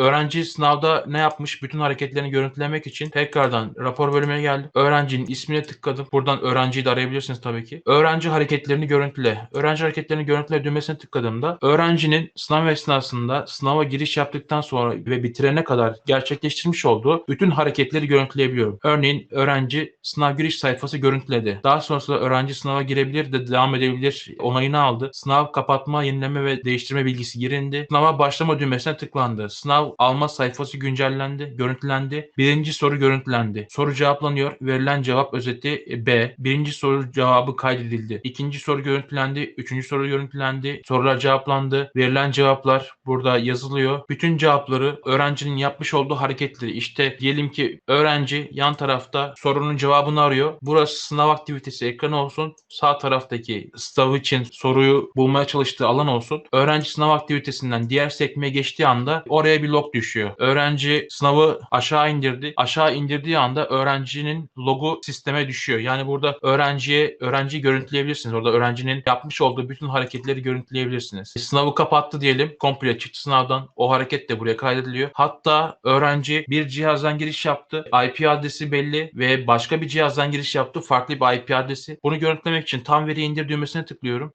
öğrenci sınavda ne yapmış bütün hareketlerini görüntülemek için tekrardan rapor bölümüne geldim. Öğrencinin ismine tıkladım. Buradan öğrenciyi de arayabilirsiniz tabii ki. Öğrenci hareketlerini görüntüle. Öğrenci hareketlerini görüntüle düğmesine tıkladığımda öğrencinin sınav esnasında sınava giriş yaptıktan sonra ve bitirene kadar gerçekleştirmiş olduğu bütün hareketleri görüntüleyebiliyorum. Örneğin öğrenci sınav giriş sayfası görüntüledi. Daha sonrasında öğrenci sınava girebilir de devam edebilir onayını aldı. Sınav kapatma, yenileme ve değiştirme bilgisi girildi. Sınava başlama düğmesine tıklandı. Sınav alma sayfası güncellendi, görüntülendi. Birinci soru görüntülendi. Soru cevaplanıyor. Verilen cevap özeti B. Birinci soru cevabı kaydedildi. İkinci soru görüntülendi. Üçüncü soru görüntülendi. Sorular cevaplandı. Verilen cevaplar burada yazılıyor. Bütün cevapları öğrencinin yapmış olduğu hareketleri işte diyelim ki öğrenci yan tarafta sorunun cevabını arıyor. Burası sınav aktivitesi ekranı olsun. Sağ taraftaki sınav için soruyu bulmaya çalıştığı alan olsun. Öğrenci sınav aktivitesinden diğer sekmeye geçtiği anda oraya bir log düşüyor. Öğrenci sınavı aşağı indirdi. Aşağı indirdiği anda öğrencinin logu sisteme düşüyor. Yani burada öğrenciye öğrenciyi görüntüleyebilirsiniz. Orada öğrencinin yapmış olduğu bütün hareketleri görüntüleyebilirsiniz. Sınavı kapattı diyelim. Komple çıktı sınavdan. O hareket de buraya kaydediliyor. Hatta öğrenci bir cihazdan giriş yaptı. IP adresi belli ve başka bir cihazdan giriş yaptı. Farklı bir IP adresi. Bunu görüntülemek için tam veri indir düğmesine tıklıyorum.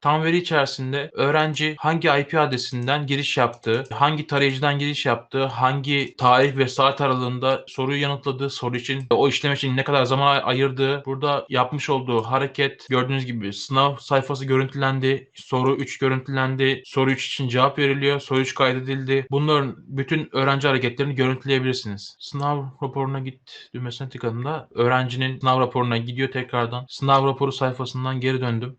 Tam veri içerisinde öğrenci hangi IP adresinden giriş yaptığı, hangi tarayıcıdan giriş yaptığı, hangi tarih ve saat aralığında soruyu yanıtladığı, soru için o işlem için ne kadar zaman ayırdığı, burada yapmış olduğu hareket gördüğünüz gibi sınav sayfası görüntülendi, soru 3 görüntülendi, soru 3 için cevap veriliyor, soru 3 kaydedildi. Bunların bütün öğrenci hareketlerini görüntüleyebilirsiniz. Sınav raporuna git düğmesine tıkladığımda öğrencinin sınav raporuna gidiyor tekrardan. Sınav raporu sayfasından geri döndüm.